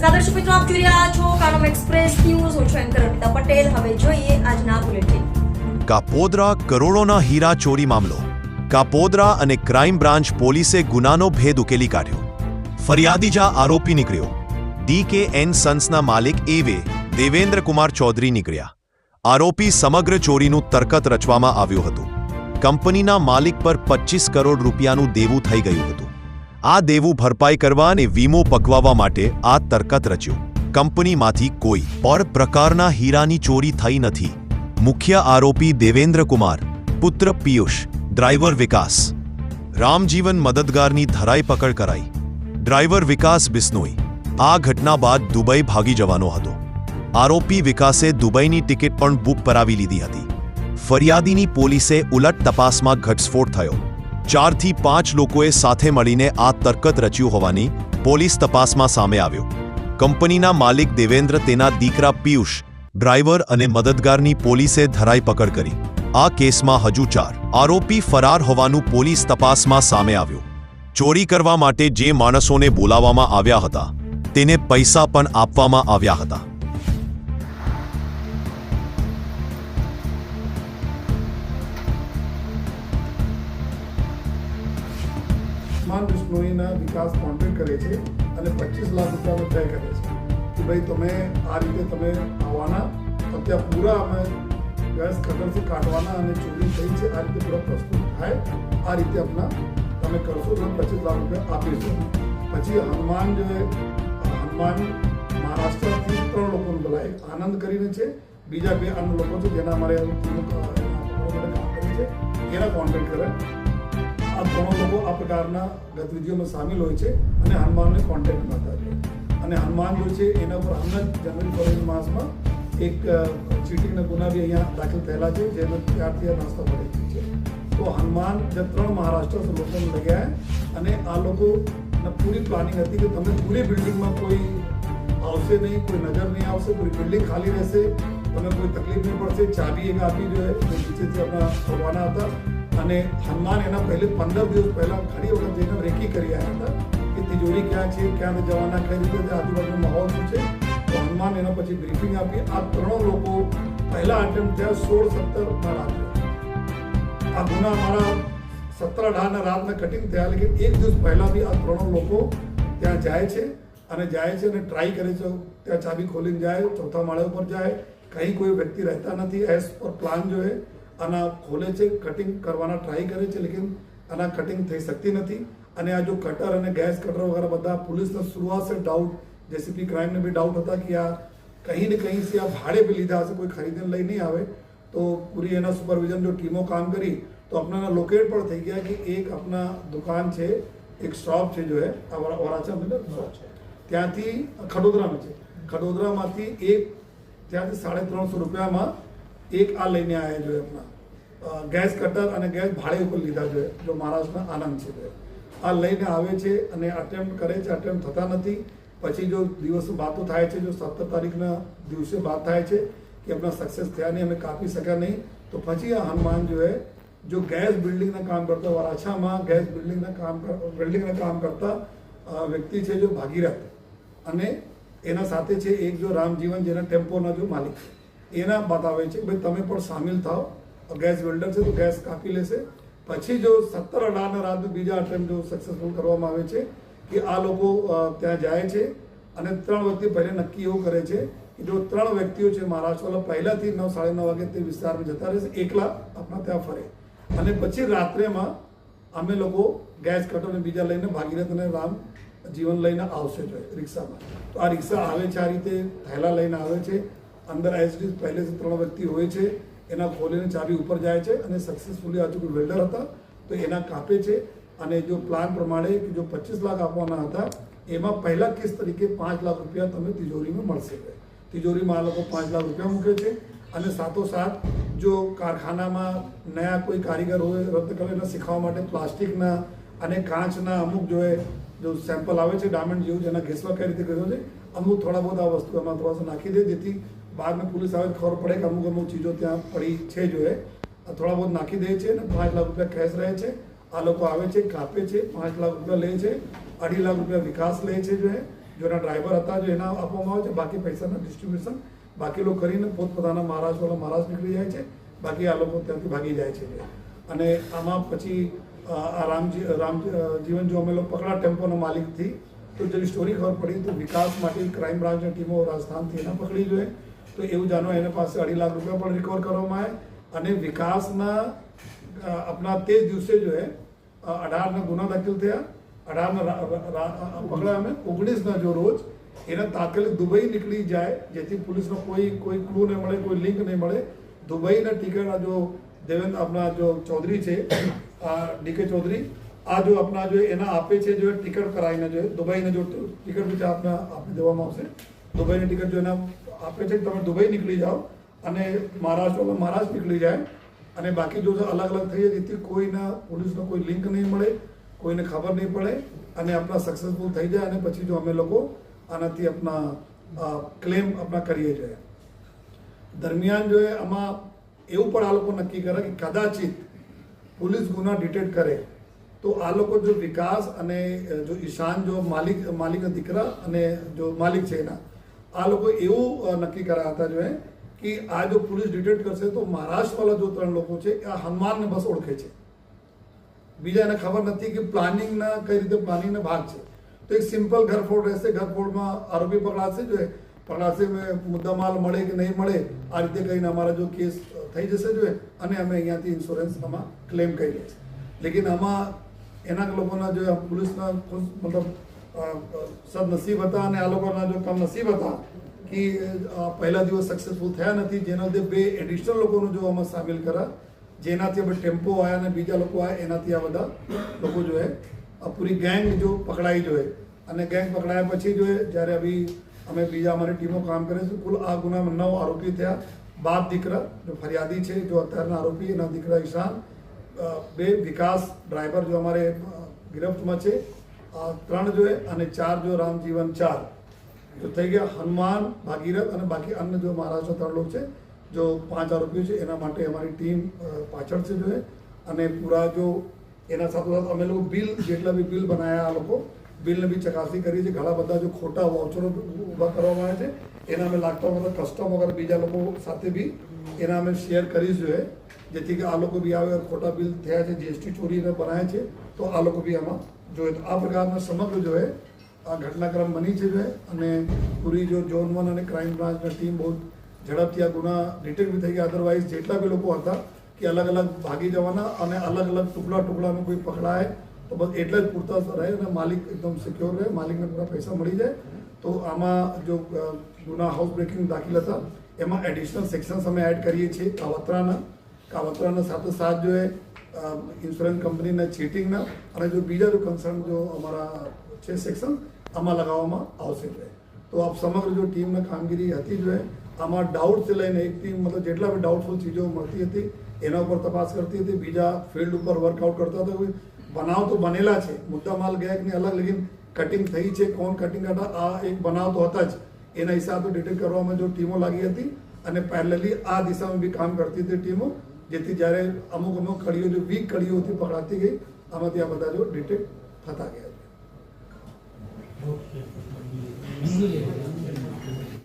નમસ્કાર મિત્રો, આપ જોઈ રહ્યા છો કાનમ એક્સપ્રેસ ન્યૂઝ. હું છું એન્કર અર્પિતા પટેલ. હવે જોઈએ આજના બુલેટિન. કાપોદરા કરોડોના હીરા ચોરી મામલો. કાપોદરા અને ક્રાઇમ બ્રાન્ચ પોલીસે ગુનાનો ભેદ ઉકેલી કાઢ્યો. ફરિયાદી જા આરોપી નીકળ્યો. ડી કે એન સન્સના માલિક એવે દેવેન્દ્ર કુમાર ચૌધરી નીકળ્યા. આરોપી સમગ્ર ચોરીનું તરકત રચવામાં આવ્યું હતું. કંપનીના માલિક પર પચીસ કરોડ રૂપિયાનું દેવું થઈ ગયું હતું. આ દેવું ભરપાઈ કરવા અને વીમો પકવાવા માટે આ તરકત રચ્યો. કંપનીમાંથી કોઈ પણ પ્રકારના હીરાની ચોરી થઈ નથી. મુખ્ય આરોપી દેવેન્દ્ર કુમાર પુત્ર પિયુષ, ડ્રાઈવર વિકાસ. રામજીવન મદદગારની ધરાઈપકડ કરાઈ. ડ્રાઈવર વિકાસ બિસ્નોઈ. આ ઘટના બાદ દુબઈ ભાગી જવાનો હતો. આરોપી વિકાસે દુબઈની ટિકિટ પણ બુક કરાવી લીધી હતી. ફરિયાદીની પોલીસે ઉલટ તપાસમાં ઘટસ્ફોટ થયો. ચારથી પાંચ લોકોએ સાથે મળીને આ તરકત રચ્યું હોવાની પોલીસ તપાસમાં સામે આવ્યો. કંપનીના માલિક દેવેન્દ્ર, તેના દીકરા પિયુષ, ડ્રાઈવર અને મદદગારની પોલીસે ધરાઈ પકડ કરી. આ કેસમાં હજુ ચાર આરોપી ફરાર હોવાનું પોલીસ તપાસમાં સામે આવ્યું. ચોરી કરવા માટે જે માણસોને બોલાવવામાં આવ્યા હતા, તેને પૈસા પણ આપવામાં આવ્યા હતા. ઉસ્માન બિશ્નોઈના વિકાસ કોન્ટ્રેક્ટ કરે છે અને પચીસ લાખ રૂપિયાનો તય કરે છે કે ભાઈ તમે આ રીતે તમે આવવાના તો ત્યાં પૂરા અમે ગેસ કટરથી કાઢવાના અને ચોરી થઈ છે, આ રીતે પૂરા પ્રસ્તુત થાય, આ રીતે આપણા તમે કરશો તો પચીસ લાખ રૂપિયા આપીશું પછી હનુમાન જે હનુમાન મહારાષ્ટ્રથી ત્રણ લોકોને બોલાય આનંદ કરીને છે, બીજા બે અન્ય લોકો છે, જેના અમારે કામ એના કોન્ટેક્ટ કરે. આ ત્રણ લોકો આ પ્રકારના ગતિવિધિઓમાં સામેલ હોય છે અને હનુમાનને કોન્ટેક્ટમાં છે. અને હનુમાન જો છે એના પર હમણાં જ જનવરી માસમાં એક ચીટિંગના ગુના બી અહીંયા દાખલ થયેલા છે જેનો ત્યારથી આ નાસ્તો પડી છે. તો હનુમાન જે ત્રણ મહારાષ્ટ્ર લોકોને લગ્યા અને આ લોકો પૂરી પ્લાનિંગ હતી કે તમે પૂરી બિલ્ડિંગમાં કોઈ આવશે નહીં, કોઈ નજર નહીં આવશે કોઈ બિલ્ડિંગ ખાલી રહેશે, તમને કોઈ તકલીફ નહીં પડશે. ચાબી એક આપી જો નીચેથી આપણા ભરવાના હતા અને હનુમાન એના પહેલે પંદર દિવસ પહેલાં ઘણી વખત જઈને રેકી કરી આવ્યા હતા કે તિજોરી ક્યાં છે, ક્યાં જવાના, કઈ રીતે આજુબાજુનો માહોલ શું છે. તો હનુમાન એના પછી બ્રીફિંગ આપી. આ ત્રણ લોકો પહેલા અટેમ્પ થયા સોળ સત્તર રાત્રે. આ ગુના અમારા સત્તર અઢારના રાતના કટિંગ થયા. લેકિન એક દિવસ પહેલાં બી આ ત્રણ લોકો ત્યાં જાય છે અને જાય છે અને ટ્રાય કરે છે. ત્યાં ચાબી ખોલીને જાય, ચોથા માળે ઉપર જાય. કંઈ કોઈ વ્યક્તિ રહેતા નથી. એઝ પર પ્લાન જો હે આના ખોલે છે કટિંગ કરવાના ટ્રાય કરે છે લેકિન આના કટિંગ થઈ શકતી નથી. અને આ જો કટર અને ગેસ કટર વગેરે બધા પોલીસને શરૂઆત છે ડાઉટ જેસીપી ક્રાઇમને બી ડાઉટ હતા કે આ કહીં ને કહીં આ ભાડે બી લીધા હશે કોઈ ખરીદીને લઈ નહીં આવે. તો પૂરી એના સુપરવિઝન જો ટીમો કામ કરી તો આપણાના લોકેટ પણ થઈ ગયા કે એક આપણા દુકાન છે એક શોપ છે જો હે વરાછા મતલબ ત્યાંથી ખડોદરામાં છે. ખડોદરામાંથી એક ત્યાંથી સાડા ત્રણસો રૂપિયામાં એક આ લઈને આવ્યા જોઈએ આપણા ગેસ કટર અને ગેસ ભાડે ઉપર લીધા જોઈએ જો મહારાષ્ટ્રના આનંદ છે આ લઈને આવે છે અને અટેમ્પ્ટ કરે છે અટેમ્પ્ટ થતા નથી. પછી જો દિવસો વાતો થાય છે, જો સત્તર તારીખના દિવસે વાત થાય છે કે આપણા સક્સેસ થયા નહીં, અમે કાપી શક્યા નહીં, તો પછી આ હનુમાન જો હે જો ગેસ બિલ્ડિંગના કામ કરતા, વરાછામાં ગેસ બિલ્ડિંગના કામ બિલ્ડિંગના કામ કરતા વ્યક્તિ છે જો ભાગીરથ. અને એના સાથે છે એક જો રામજીવન જેના ટેમ્પોના જો માલિક. છે એના બતાવે છે ભાઈ તમે પણ સામેલ થાઓ. ગેસ વેલ્ડર છે તો ગેસ કાપી લેશે. પછી જો સત્તર અઢારના રાત બીજા અટેમ્પ જો સક્સેસફુલ કરવામાં આવે છે કે આ લોકો ત્યાં જાય છે અને ત્રણ વ્યક્તિ પહેલે નક્કી એવું કરે છે કે જો ત્રણ વ્યક્તિઓ છે મહારાષ્ટ્રવાળા, પહેલાંથી નવ, સાડા નવ વાગે તે વિસ્તારમાં જતા રહેશે, એકલા આપણા ત્યાં ફરે. અને પછી રાત્રેમાં અમે લોકો ગેસ કટર અને બીજા લઈને ભાગીરથ અને રામ જીવન લઈને આવશે જોઈએ રિક્ષામાં. તો આ રિક્ષા આવે છે, આ રીતે થેલા લઈને આવે છે. અંદર આઈએસડી જે ત્રણ વ્યક્તિ હોય છે, એના ખોલીને ચાવી ઉપર જાય છે અને સક્સેસફુલી આજુ વેલ્ડર હતા. તો એના કાપે છે અને જો પ્લાન પ્રમાણે કે જો પચીસ લાખ આપવાના હતા, એમાં પહેલા કેસ તરીકે પાંચ લાખ રૂપિયા તમે તિજોરીમાં મળશે. તિજોરીમાં આ લોકો પાંચ લાખ રૂપિયા મૂકે છે અને સાથોસાથ જો કારખાનામાં નયા કોઈ કારીગર હોય, રદ કરેલા શીખવા માટે પ્લાસ્ટિકના અને કાચના અમુક જો જો સેમ્પલ આવે છે ડાયમંડ જેવું જેના ઘેસવા કઈ રીતે કર્યો છે, અમુક થોડા બહુ આ વસ્તુ એમાં થોડા નાખી દે, જેથી બાદમાં પોલીસ આવે તો ખબર પડે કે અમુક અમુક ચીજો ત્યાં પડી છે જો એ આ થોડા बहुत નાખી દે છે અને પાંચ લાખ રૂપિયા કેશ રહે છે આ લોકો આવે છે કાપે છે પાંચ લાખ રૂપિયા લે છે અઢી લાખ રૂપિયા વિકાસ લે છે જો એ જેના ડ્રાઈવર હતા જો એના આપવામાં આવે છે બાકી પૈસાના ડિસ્ટ્રીબ્યુશન બાકી લોકો કરીને પોતપોતાના મહારાષ્ટ્રવાળા મહારાષ્ટ્ર નીકળી જાય છે બાકી આ લોકો ત્યાંથી ભાગી જાય છે અને આમાં પછી અ, આ રામજી રામ અ, જીવન જો અમે લોકો પકડા ટેમ્પોના માલિકથી તો જેવી સ્ટોરી ખબર પડી તો વિકાસ માટે ક્રાઇમ બ્રાન્ચની ટીમો રાજસ્થાનથી એને પકડી જોઈએ તો એવું જાણો એને પાસે અઢી લાખ રૂપિયા પણ રિકવર કરવામાં આવે અને વિકાસના આપણા તે જ દિવસે જો હે અઢારના ગુના દાખલ થયા. અઢારના પકડ્યા અમે. ઓગણીસના જો રોજ એને તાત્કાલિક દુબઈ નીકળી જાય, જેથી પોલીસનો કોઈ કોઈ ક્લુ નહીં મળે, કોઈ લિંક નહીં મળે. દુબઈના ટિકિટ આ જો દેવેન્દ્ર આપણા જો ચૌધરી છે ડીકે ચૌધરી, આ જો આપણા જો એના આપે છે, જો ટિકિટ કરાવીને જો દુબઈને જો ટિકિટ બી આપના આપી દેવામાં આવશે. દુબઈની ટિકિટ જો એના આપે છે તમે દુબઈ નીકળી જાઓ અને મહારાષ્ટ્રમાં મહારાષ્ટ્ર નીકળી જાય અને બાકી જો અલગ અલગ થઈ જાય જેથી કોઈના પોલીસનો કોઈ લિંક નહીં મળે, કોઈને ખબર નહીં પડે અને આપણા સક્સેસફુલ થઈ જાય અને પછી જો અમે લોકો આનાથી આપણા ક્લેમ આપણા કરીએ છીએ. દરમિયાન જો આમાં એવું પણ આ લોકો નક્કી કરે કે કદાચિત પોલીસ ગુના ડિટેક્ટ કરે, તો આ લોકો જો વિકાસ અને જો ઈશાન જો માલિક, માલિકના દીકરા અને જો માલિક છે એના આ લોકો એવું નક્કી કર્યા હતા જો કે આ જો પોલીસ ડિટેક્ટ કરશે તો મહારાષ્ટ્રવાળા જો ત્રણ લોકો છે, એ હનુમાનને બસ ઓળખે છે. બીજા એને ખબર નથી કે પ્લાનિંગના કઈ રીતે પ્લાનિંગના ભાગ છે. તો એક સિમ્પલ ઘરફોડ રહેશે, ઘરફોડમાં આરોપી પકડાશે જો પકડાશે મુદ્દામાલ મળે કે નહીં મળે, આ રીતે કહીને અમારા જો કેસ થઈ જશે જો અને અમે અહીંયાથી ઇન્સ્યોરન્સ આમાં ક્લેમ કરીએ છીએ લેકિન આમાં એના લોકોના જો પોલીસના મતલબ સદનસીબ હતા અને આ લોકોના જો કમનસીબ હતા કે પહેલા દિવસ સક્સેસફુલ થયા નથી, જેના લીધે બે એડિશનલ લોકોનું જો આમાં સામેલ કર્યા જેનાથી હવે ટેમ્પો આવ્યા અને બીજા લોકો આવ્યા એનાથી આ બધા લોકો જો આ પૂરી ગેંગ જો પકડાઈ જોઈએ અને ગેંગ પકડાયા પછી જો જ્યારે અભી અમે બીજા અમારી ટીમો કામ કરે છે, કુલ આ ગુનામાં નવ આરોપી થયા. બાપ દીકરા જો ફરિયાદી છે, જો અત્યારના આરોપી, એના દીકરા ઈશાન બે વિકાસ ડ્રાઈવર જો અમારે ગિરફ્તમાં છે. ત્રણ જોઈએ અને ચાર જો રામજીવન ચાર. તો થઈ ગયા હનુમાન, ભાગીરથ અને બાકી અન્ય જો મહારાષ્ટ્ર ત્રણ લોકો છે, જો પાંચ આરોપીઓ છે, એના માટે અમારી ટીમ પાછળ છે જોઈએ અને પૂરા જો એના સાથોસાથ અમે લોકો બિલ, જેટલા બી બિલ બનાવ્યા આ લોકો, બિલને બી ચકાસણી કરી છે ઘણા બધા જો ખોટા વાઉચરો ઊભા કરવામાં આવ્યા છે, એના અમે લાગતા બધા કસ્ટમ વગર બીજા લોકો સાથે બી એના અમે શેર કરી જોઈએ જેથી કે આ લોકો બી આવે, ખોટા બિલ થયા છે, જીએસટી ચોરીને બનાવ્યા છે, તો આ લોકો બી આમાં જોઈએ તો આ પ્રકારના સમગ્ર જો હે આ ઘટનાક્રમ બની છે જો અને પૂરી જો ઝોન વન અને ક્રાઇમ બ્રાન્ચની ટીમ બહુ ઝડપથી આ ગુના ડિટેક્ટ થઈ ગયા. અદરવાઇઝ જેટલા બી લોકો હતા કે અલગ અલગ ભાગી જવાના અને અલગ અલગ ટુકડા ટુકડામાં કોઈ પકડાય, તો બસ એટલા જ પૂરતા રહે અને માલિક એકદમ સિક્યોર રહે, માલિકને પૂરા પૈસા મળી જાય. તો આમાં જો ગુના હાઉસ બ્રેકિંગ દાખલ હતા, એમાં એડિશનલ સેક્શન્સ અમે એડ કરીએ છીએ. કાવતરાના કાવતરાના સાથે સાથ જો એ ઇન્સ્યોરન્સ કંપનીના ચીટિંગના અને જો બીજા જો કન્સર્ન જો અમારા છે સેક્શન આમાં લગાવવામાં આવશે જો તો આપ સમગ્ર જો ટીમની કામગીરી હતી જ આમાં ડાઉટથી લઈને એક ટીમ મતલબ જેટલા બી ડાઉટફુલ ચીજો મળતી હતી, એના ઉપર તપાસ કરતી હતી, બીજા ફિલ્ડ ઉપર વર્કઆઉટ કરતા હતા. બનાવ તો બનેલા છે. મુદ્દા માલ ગયા કે અલગ, લેકિન કટિંગ થઈ છે, કોણ કટિંગ હતા આ એક બનાવ તો હતા જ. એના હિસાબે ડિટેક્ટ કરવામાં જો ટીમો લાગી હતી અને પેરેલલી આ દિશામાં બી કામ કરતી હતી ટીમો જેથી જ્યારે અમુક અમુક કડીઓ જે વીક કડીઓ હતી પકડાતી ગઈ, આમાંથી આ બધા જો ડિટેક્ટ થતા ગયા Okay.